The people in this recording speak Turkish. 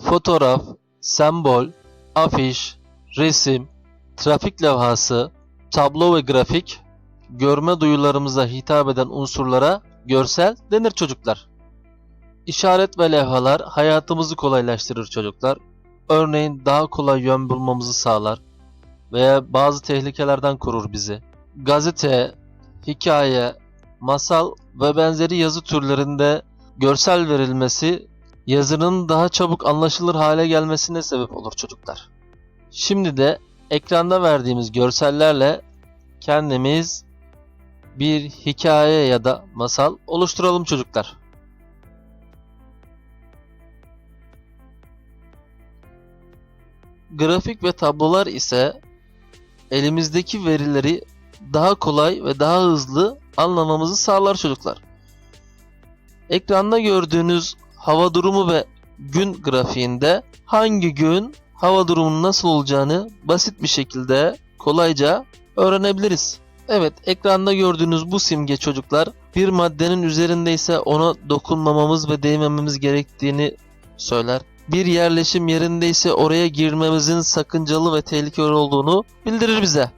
fotoğraf, sembol, afiş, resim, trafik levhası, tablo ve grafik, görme duyularımıza hitap eden unsurlara görsel denir çocuklar. İşaret ve levhalar hayatımızı kolaylaştırır çocuklar. Örneğin daha kolay yön bulmamızı sağlar veya bazı tehlikelerden korur bizi. Gazete, hikaye, masal ve benzeri yazı türlerinde görsel verilmesi yazının daha çabuk anlaşılır hale gelmesine sebep olur çocuklar. Şimdi de ekranda verdiğimiz görsellerle kendimiz bir hikaye ya da masal oluşturalım çocuklar. Grafik ve tablolar ise elimizdeki verileri daha kolay ve daha hızlı anlamamızı sağlar çocuklar. Ekranda gördüğünüz hava durumu ve gün grafiğinde hangi gün hava durumunun nasıl olacağını basit bir şekilde kolayca öğrenebiliriz. Evet, ekranda gördüğünüz bu simge çocuklar bir maddenin üzerindeyse ona dokunmamamız ve değmememiz gerektiğini söyler. Bir yerleşim yerindeyse oraya girmemizin sakıncalı ve tehlikeli olduğunu bildirir bize.